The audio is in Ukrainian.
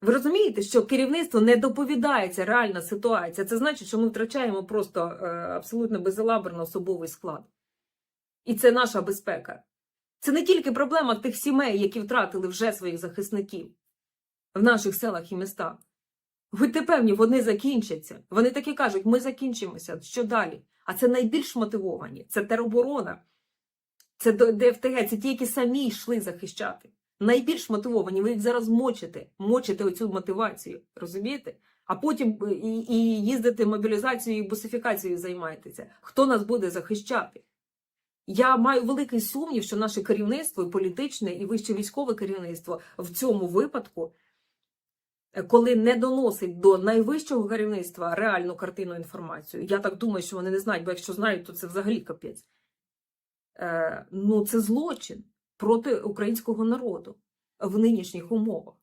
Ви розумієте, що керівництво не доповідається реальна ситуація. Це значить, що ми втрачаємо просто е, абсолютно безалаберно особовий склад. І це наша безпека. Це не тільки проблема тих сімей, які втратили вже своїх захисників в наших селах і містах. Будьте певні, вони закінчаться. Вони таки кажуть, ми закінчимося. Що далі? А це найбільш мотивовані. Це тероборона, це ДФТГ, це ті, які самі йшли захищати. Найбільш мотивовані. Ви їх зараз мочите, мочите оцю мотивацію. Розумієте? А потім е, і, і їздите мобілізацією і бусифікацією займаєтеся. Хто нас буде захищати? Я маю великий сумнів, що наше керівництво, і політичне, і вище військове керівництво в цьому випадку, е, коли не доносить до найвищого керівництва реальну картину інформацію. Я так думаю, що вони не знають, бо якщо знають, то це взагалі капець. Е, ну, це злочин проти українського народу в нинішніх умовах.